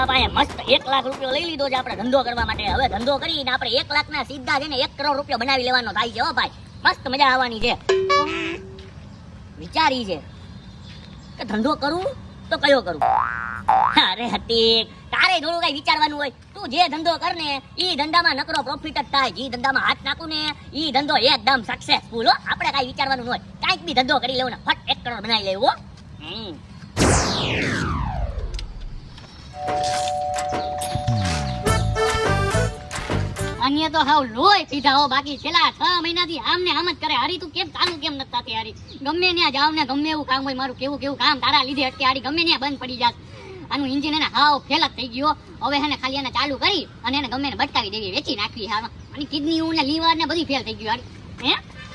આપણા પાસે મસ્ત એક લાખ રૂપિયો લઈ લીધો છે આપણે ધંધો કરવા માટે. હવે ધંધો કરીને આપણે એક લાખ ના સીધા છે ને એક કરોડ રૂપિયો બનાવી લેવાનો થાય છે હો ભાઈ. મસ્ત મજા આવવાની છે. વિચારી છે કે ધંધો કરું તો કયો કરું? અરે હટીક તારે થોડું કઈ વિચારવાનું હોય. તું જે ધંધો કર ને, ઈ ધંધામાં નકરો પ્રોફિટ જ થાય. જે ધંધામાં હાથ નાખું ને, ઈ ધંધો એકદમ સક્સેસફુલ હો. આપણે કઈ વિચારવાનું હોય. કાંઈક બી ધંધો કરી લેવો ને, ફટ એક કરોડ બનાવી લેવો. હમ. અન્ય તો હાવ લોય પીધા હો બાકી છેલ્લા છ મહિનાથી આમ ને આમ જ કરે. હારી તું કેમ ચાલુ કેમ નથી થતી હારી? ગમે ત્યાં જાવ ને ગમે એવું કામ હોય મારું કેવું કેવું કામ તારા લીધે અટકે હારી. ગમે ત્યાં બંધ પડી જાત. આનું ઇન્જિન એને હાવ ફેલ જ થઈ ગયો. હવે એને ખાલી એને ચાલુ કરી અને એને ગમે એને ભટકાવી દેવી વેચી નાખવી હા અને કિડની ને લીવર ને બધી ફેલ થઈ ગયું હારી. હે?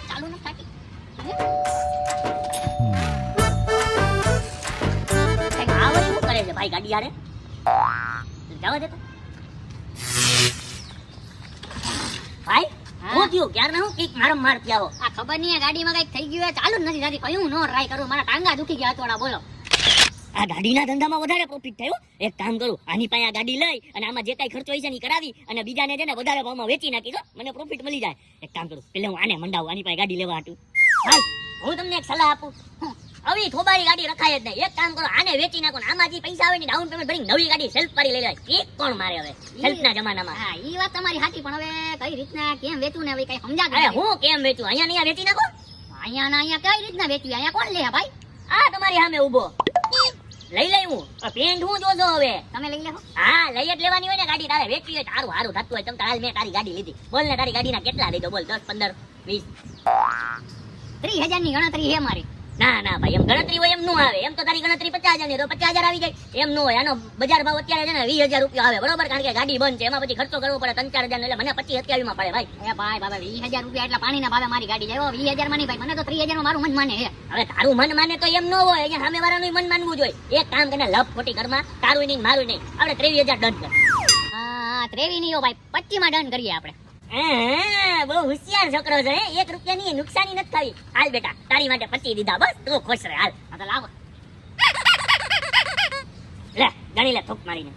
ચાલુ નથી થાકી આવે શું કરે છે ભાઈ ગાડી યારે જવા દેતો? ભાઈ હા? થયું? ક્યારના હું? કંઈક મારો માર થયા આ ખબર નહીં આ ગાડીમાં કંઈક થઈ ગયું ચાલુ નથી થતી. કયું નો ટ્રાય કરું. મારા ટાંગા દુખી ગયા તોડા બોલો. આ ગાડીના ધંધામાં વધારે પ્રોફિટ થયો? એક કામ કરું. આની પાસે આ ગાડી લઈ અને આમાં જે કાંઈ ખર્ચો હોય છે ને કરાવી અને બીજાને છે ને વધારે ભાવમાં વેચી નાખી. દો મને પ્રોફિટ મળી જાય. એક કામ કરું. પેલા હું આને મંડાવું. આની પાસે ગાડી લેવા ભાઈ હું તમને એક સલાહ આપું. આવી થોબારી ગાડી રખાય જ નહીં. એક કામ કરો આને વેચી નાખો ને આમાં જે પૈસા આવે ને ડાઉન પેમેન્ટ ભરી નવી ગાડી સેલ્ફ પાડી લઈ લેવાય. એક કોણ મારે હવે? સેલ્ફના જમાનામાં. હા ઈ વાત તમારી સાચી પણ હવે કઈ રીતના કેમ વેચું ને હવે કઈ સમજા અરે હું કેમ વેચું? અહીંયા ને અહીંયા વેચી નાખો. અહીંયા ના અહીંયા કઈ રીતના વેચવી અહીંયા કોણ લે ભાઈ? આ તમારી સામે ઊભો. લઈ લઈ હું. પેન્ટ હું જોજો હવે. તમે લઈ લેહો. હા લઈ જ લેવાની હોય ને ગાડી તારે વેચવી હોય તારું હારું થતું હોય. તમ તારે મેં તારી ગાડી લીધી. બોલ ને તારી ગાડીના કેટલા લીધો? બોલ દસ પંદર વીસ. ત્રીસ હજારની ગણતરી હે મારી. ના ના ભાઈ એમ ગણતરી હોય એમ નું આવે. એમ તો તારી ગણતરી પચાસ હજારની તો પચાસ હજાર આવી જાય. એમ નું હોય. આનો બજાર ભાવ અત્યારે છે ને વીસ હજાર રૂપિયા આવે. બરોબર? કારણ કે ગાડી બંધ છે. એમાં પછી ખર્ચો કરવો પડે ત્રણ ચાર હજાર એટલે મને પચીસ અત્યાવીસમાં પડે ભાઈ. એ ભાઈ બાબા વીસ હજાર રૂપિયા એટલે પાણીના ભાવે મારી ગાડી જાય વીસ હજારમાં નહીં ભાઈ. મને તો ત્રીસ હજારમાં મારું મન માને હે હવે તારું મન માને તો એમ ન હોય. અહીંયા સામે વાળાનું મન માનવું જોઈએ. એક કામ કરીને લપ ખોટી ઘરમાં તારું નહીં મારું નહીં. આપણે ત્રેવીસ હજાર ડન કર. હા ત્રેવી નહીં ભાઈ. પચીસમાં ડન કરીએ આપણે. બહુ હોશિયાર છોકરો છે એક રૂપિયાની નુકસાની નથી થવી. હાલ બેટા તારી માટે પચી દીધા બસ. તું ખુશ રહે હાલ. તો લાવો. લે ગણી લે થૂક મારીને.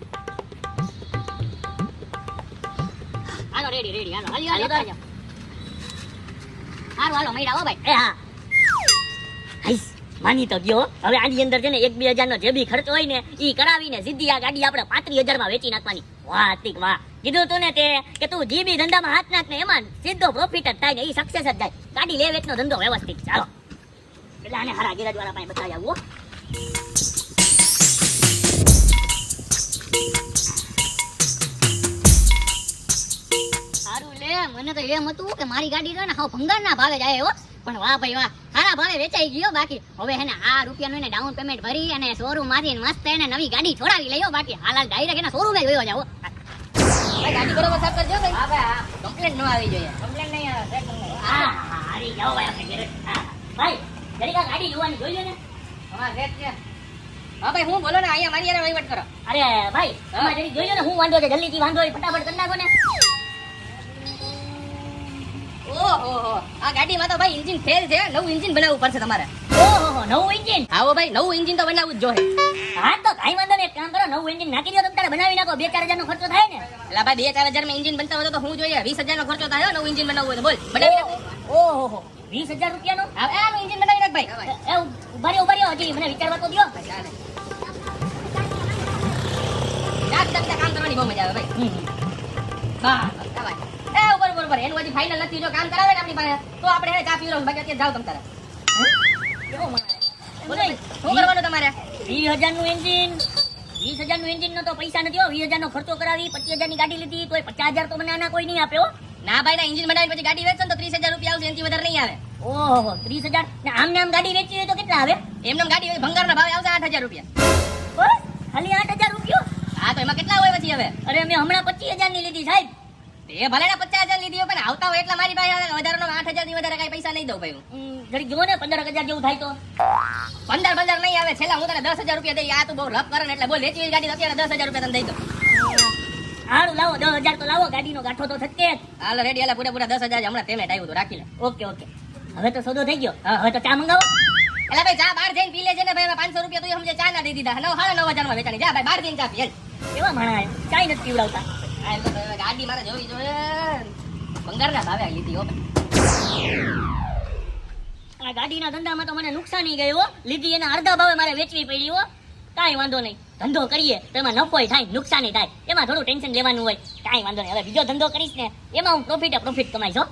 હાલો રેડી રેડી હાલો. હાલી હાલો હાલો. હાલો હાલો મૈડા હો ભાઈ. એ હા. હાઈસ માની તો ગયો. હવે આની અંદર છે ને એક બે હજાર નો જે બી ખર્ચ હોય ને એ કરાવીને સીધી આ ગાડી આપણે પાંત્રીસ હજારમાં વેચી નાખવાની. વાહ વાહ. કીધું તું ને કે તું જીબી ધંધામાં હાથ નાખ ને એમાં સીધો પ્રોફિટ જ થાય ને એ સક્સેસ જ થાય ગાડી લે વેચનો ધંધો વ્યવસ્થિત. ચાલો. એટલે આને હારા ગેરેજ વાળા પાસે બતાવી આવું સારું લે, મને તો એમ હતું કે મારી ગાડી તો ને હાવ ભંગારના ભાવે જાય એવો પણ વાહ ભાઈ, વાહ. સારા ભાવે વેચાઈ ગયો બાકી. હવે હે ને આ રૂપિયાનું એને ડાઉન પેમેન્ટ ભરી અને શોરૂમમાંથી મસ્ત એને નવી ગાડી છોડાવી લઈ બાકી. હાલ ડાયરેક્ટ એના શોરૂમે જોયો જાવ ભાઈ ગાડી બરોબર સાફ કરજો ભાઈ. હા ભાઈ હા. કમ્પ્લેન ન આવી જોઈએ. કમ્પ્લેન નહીં આવે રેડ મંગાવો. હા હા, હારી જાઓ ભાઈ આપણે ગેરેજ ભાઈ જરીક ગાડી જોવાની જોઈ લો ને. હા રેડ છે. હા ભાઈ હું બોલો ને અહીંયા મારી યાર વહીવટ કરો. અરે ભાઈ તમે જરી જોઈ લો ને હું વાંધો છે જલ્દીથી વાંધો હોય ફટાફટ કરી નાખો ને. ઓહો હો આ ગાડીમાં તો ભાઈ એન્જિન ફેલ છે. નવું એન્જિન બનાવવું પડશે તમારે. ઓહો નવું એન્જિન આવો ભાઈ નવું એન્જિન તો બનાવવું જ જોઈએ હા તો કાંઈ વાંધો નહીં એક કામ કરો નવું એન્જિન નાખી દો તમે બનાવી નાખો. બે ચાર હજાર નો ખર્ચો થાય ને. એટલે ભાઈ બે ચાર હજારમાં એન્જિન બનતા હોય તો હું જોઈએ. વીસ હજાર નો ખર્ચો થાય નવું એન્જિન બનાવવું હોય તો બોલ બનાવી નાખો. ઓહો વીસ હજાર રૂપિયાનો? હવે આનું એન્જિન બનાવી નાખ ભાઈ. ઊભા રહ્યો ઊભા રહ્યો હજી મને વિચારવા તો દો. ના, કામ કરવાની બહુ મજા આવે ભાઈ. હા, એ ઉપર ઉપર ઉપર એનું હજી ફાઇનલ નથી જો કામ કરાવે ને આપણી પાસે તો આપણે ચા પીવડાવું બાકી અત્યારે જાવ તમ તારે. બોલો શું કરવાનું તમારે? વીસ હજારનું એન્જિન વીસ હજારનું એન્જિન નો તો પૈસા નથી હો. વીસ હજાર નો ખર્ચો કરાવી પચીસ હજારની ગાડી લીધી તોય પચાસ હજાર તો મને આના કોઈ નહીં આપ્યો ના ભાઈ ના એન્જિન બનાવીને પછી ગાડી વેચે તો ત્રીસ હજાર રૂપિયા આવશે એનાથી વધારે નહીં આવે. ઓહો ત્રીસ હજાર? ને આમ આમ ગાડી વેચી હોય તો કેટલા આવે? એમને એમ ગાડી ભંગારના ભાવે આવશે આઠ હજાર રૂપિયા. બસ? ખાલી આઠ હજાર રૂપિયો? હા તો એમાં કેટલા હોય પછી હવે? અરે મેં હમણાં પચીસ હજારની લીધી સાહેબ. એ ભલે ને પચાસ હજાર લીધી પણ આવતા હોય એટલા મારી પાસે વધારે આઠ હજારની વધારે કઈ પૈસા નહીં દઉં ભાઈ હું. જરીક જુઓ ને પંદર હજાર જેવું થાય તો. પંદર પંદર નહીં આવે. છેલ્લા હું તને દસ હજાર રૂપિયા દઈ આ તું બહુ રફ કરે ને એટલે બોલ વેચી ગાડી અત્યારે દસ હજાર રૂપિયા તને દઈ દઉં. સારું લાવો દસ હજાર તો લાવો ગાડીનો ગાંઠો તો થશે હાલ રેડી હાલ પૂરા પૂરા દસ હજાર હમણાં પેમેન્ટ આવ્યું હતું રાખી લે. Okay okay. હવે તો સોદો થઈ ગયો. હવે તો ચા મંગાવો. એટલે ભાઈ ચા બહાર જઈને પી લેજે ને ભાઈ પાંચસો રૂપિયા તું સમજે ચા ના દઈ દીધા. નવ સાડા નવ હજારમાં વેચાણી. જા ભાઈ બહાર જઈને ચા પી એવા માણા ચા નથી પીવડાવતા. ગાડી મારે જોવી જોઈએ. ભંગારના ભાવે લીધી હો. આ ગાડીના ધંધામાં તો મને નુકસાની ગઈ હો. લીધી એના અડધા ભાવે મારે વેચવી પડી હો. કાંઈ વાંધો નહીં. ધંધો કરીએ તો એમાં નફોય થાય નુકસાની થાય. એમાં થોડું ટેન્શન લેવાનું હોય. કાંઈ વાંધો નહીં. હવે બીજો ધંધો કરીશ ને એમાં હું પ્રોફિટ પ્રોફિટ કમાઈશ હો.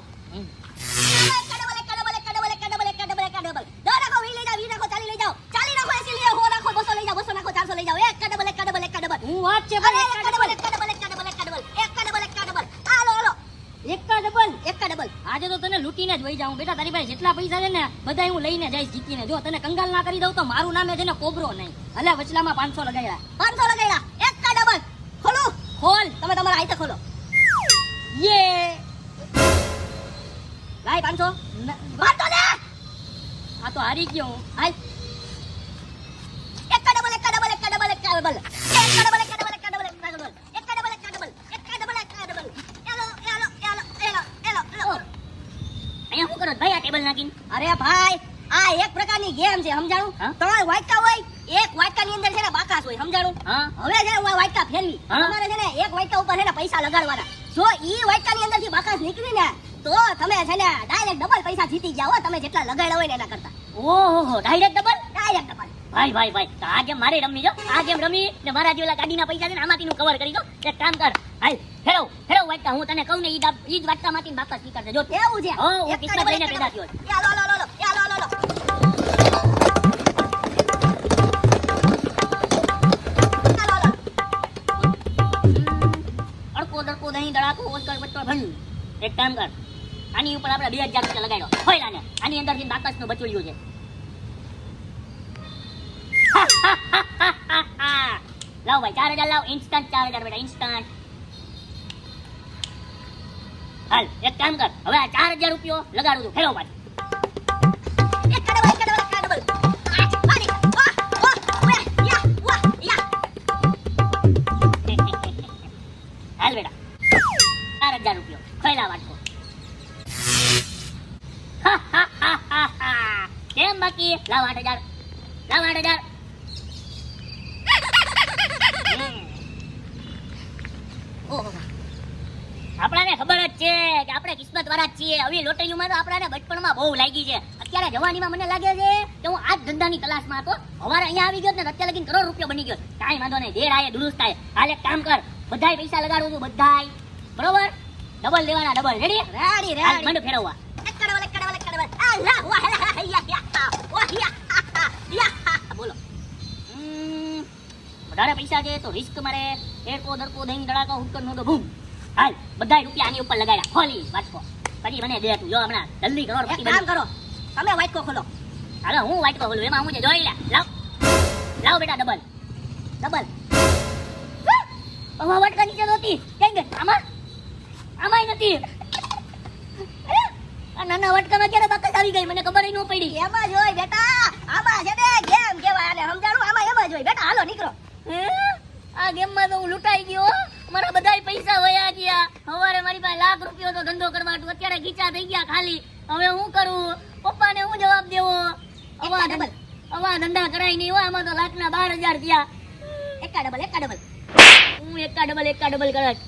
હું વાત છે ભાઈ ડબલ? આજે તો તને લૂંટીને જ વહી જાઉં. બેટા તારી પાસે જેટલા પૈસા છે ને બધા હું લઈને જઈશ જીતીને. જો તને કંગાલ ના કરી દઉં તો મારું નામે છે ને કોબરો નહીં. અલે વચલામાં પાંચસો લગાડ્યા. ખોલ. તમે તમારા આઈતે ખોલો. યે! લાય પાંચસો. વાતો ને! આ તો હારી ગયો હું. હાય એક કા ડબલ એકા ડબલ એકા ડબલ એકા ડબલ એક કા ડબલ એકા ડબલ એકા ડબલ એકા ડબલ એકા ડબલ એકા ડબલ એકા ડબલ એલો એલો એલો એલો એલો એલો અહીંયા શું કરો છો ભાઈ આ ટેબલ નાખીને? અરે ભાઈ આ એક પ્રકારની ગેમ છે સમજાણું? ત્રણ વાટકા હોય એક વાટકાની અંદર છે ને બાકાસ હોય સમજાણું? હવે છે ને હું વાટકા ફેરવી. તમારે છે ને એક વાટકા ઉપર છે ને પૈસા લગાડવાના. જો ઈ વાટકાની અંદરથી બાકાસ નીકળી ને તો તમે છે ને ડાયરેક્ટ ડબલ પૈસા જીતી ગયા હો તમે જેટલા લગાડ્યા હોય ને એના કરતા. ઓહો ડાયરેક્ટ ડબલ ડાયરેક્ટ ડબલ ભાઈ ભાઈ ભાઈ તો આ ગેમ મારે રમી જો આ ગેમ રમી ને મારા જે ઓલા ગાડીના પૈસા છે ને આમાંથી હું કવર કરી દો. એક કામ કર. હાલ ફેરવ ફેરવ વાટકા હું તને કહું ને ઈ ઈ જ વાટકામાંથી બાપા સ્વીકારજે જો. એવું છે? હો, હું કિસ્મત લઈને પેદા થયો. યા, લો, લો, લો. યા, લો, લો, લો. યા, લો, લો. અડકો દડકો દહીં દડાકો ઓસ્કર બટ્ટો ભન એક કામ કર. આની ઉપર આપણે બે હજાર રૂપિયા લગાડ્યો. હોય આને આની અંદરથી બાકસનું બચોડ્યું છે. લાવ ભાઈ ચાર હજાર લાવ ઇન્સ્ટન્ટ ચાર હજાર બેટા ઇન્સ્ટન્ટ હાલ એક કામ કર હવે આ ચાર હજાર રૂપિયો લગાડું છું ફેરવ પાછું. હાલ બેટા ચાર હજાર બાકી લાવ આઠ હજાર લાવ આઠ હજાર હમ. ઓહો. આપણાને ખબર જ છે કે આપણે કિસ્મત વાળા જ છીએ. આવી લોટરીઓમાં તો આપણાને બચપણમાં બહુ લાગી છે. અત્યારે જવાનીમાં મને લાગે છે કે હું આ ધંધાની તલાશમાં હતો. હવારે અહીંયા આવી ગયો ને અત્યારે લગીને કરોડ રૂપિયો બની ગયો. કાંઈ વાંધો નહીં દેર આયે દુરુસ્ત થાય હાલ કામ કર બધાય પૈસા લગાડું છું બધાય. બરોબર? ડબલ લેવાના ડબલ. Ready ready, ready. મંડ ફેરવવા. યા, વાહ, યા, યા. બોલો. વધારે પૈસા છે તો રિસ્ક મારે. એરકો દરકો દહીં દડાકો હુક્કર નો તો બૂમ હાલ બધા રૂપિયા આની ઉપર લગાડ્યા. ખોલી વાટકો. પછી મને દે તું. જો હમણાં જલ્દી કરો એક કામ કરો. તમે વાટકો ખોલો. હાલો હું વાટકો ખોલું? એમાં હું જે જોઈ લે. લાવ. લાવ બેટા ડબલ ડબલ આમાં વાટકા નીચે નહોતી કેમ કે આમાં? આમાંય નથી. નાના વાટકામાં ક્યારે બાકસ આવી ગઈ? મને ખબર ન પડી. એમાં જ હોય બેટા. આમાં છે ને ગેમ કહેવાય અને સમજાણું? આમાં એમાં જ હોય. બેટા હાલો નીકળો. આ આ ગેમમાં તો હું લૂંટાઈ ગયો. મારા બધાય પૈસા વયા ગયા. હવારે મારી પાસે લાખ રૂપિયો તો ધંધો કરવા તો અત્યારે ગીચા થઈ ગયા ખાલી. હવે હું કરું? પપ્પાને હું જવાબ દેવો? અવા ડબલ. અવા ધંધા કરાય નહીં હોય આમાં તો લાખના બાર હજાર થયા. એકા ડબલ એકા ડબલ હું એકા ડબલ એકા ડબલ કરત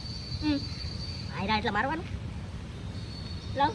હમ. આયરા એટલે મારવાનું. લાવ